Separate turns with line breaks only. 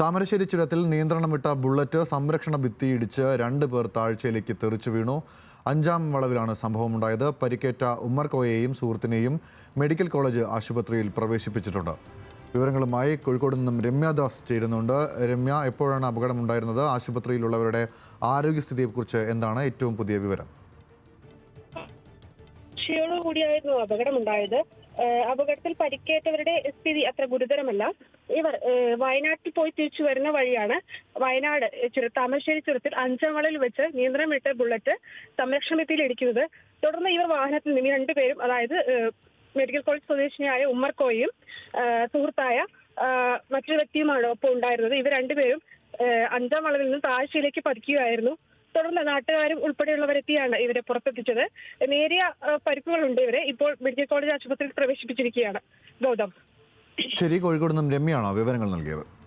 താമരശ്ശേരി ചുരത്തിൽ നിയന്ത്രണം വിട്ട ബുള്ളറ്റ് സംരക്ഷണ ഭിത്തി ഇടിച്ച് രണ്ട് പേർ താഴ്ചയിലേക്ക് തെറിച്ചു വീണു. അഞ്ചാം വളവിലാണ് സംഭവമുണ്ടായത്. പരിക്കേറ്റ ഉമ്മർക്കോയെയും സുഹൃത്തിനെയും മെഡിക്കൽ കോളേജ് ആശുപത്രിയിൽ പ്രവേശിപ്പിച്ചിട്ടുണ്ട്. വിവരങ്ങളുമായി കോഴിക്കോട് നിന്നും രമ്യാദാസ് ചേരുന്നുണ്ട്. രമ്യ എപ്പോഴാണ് അപകടമുണ്ടായിരുന്നത്? ആശുപത്രിയിലുള്ളവരുടെ ആരോഗ്യസ്ഥിതിയെക്കുറിച്ച് എന്താണ് ഏറ്റവും പുതിയ വിവരം?
കൂടിയായിരുന്നു അപകടമുണ്ടായത്. അപകടത്തിൽ പരിക്കേറ്റവരുടെ സ്ഥിതി അത്ര ഗുരുതരമല്ല. ഇവർ വയനാട്ടിൽ പോയി തിരിച്ചു വരുന്ന വഴിയാണ് വയനാട് താമരശ്ശേരി ചുരത്തിൽ അഞ്ചാം വളയിൽ വെച്ച് നിയന്ത്രണം വിട്ട ബുള്ളറ്റ് സംരക്ഷണ ഭിത്തിയിൽ ഇടിക്കുന്നത് തുടർന്ന് ഇവർ വാഹനത്തിൽ നിന്ന് രണ്ടുപേരും അതായത് മെഡിക്കൽ കോളേജ് സ്വദേശിനിയായ ഉമ്മർക്കോയും സുഹൃത്തായ മറ്റൊരു വ്യക്തിയുമാണ് ഒപ്പം ഉണ്ടായിരുന്നത്. ഇവർ രണ്ടുപേരും അഞ്ചാം വളവിൽ നിന്ന് താഴ്ചയിലേക്ക് പതിക്കുകയായിരുന്നു. തുടർന്ന് നാട്ടുകാരും ഉൾപ്പെടെയുള്ളവരെത്തിയാണ് ഇവരെ പുറത്തെത്തിച്ചത്. നേരിയ പരിക്കുകളുണ്ട് ഇവരെ. ഇപ്പോൾ മെഡിക്കൽ കോളേജ് ആശുപത്രിയിൽ പ്രവേശിപ്പിച്ചിരിക്കുകയാണ് ഗൗതം.
ശരി കോഴിക്കോട് നിന്നും രമ്യാണോ വിവരങ്ങൾ നൽകിയത്?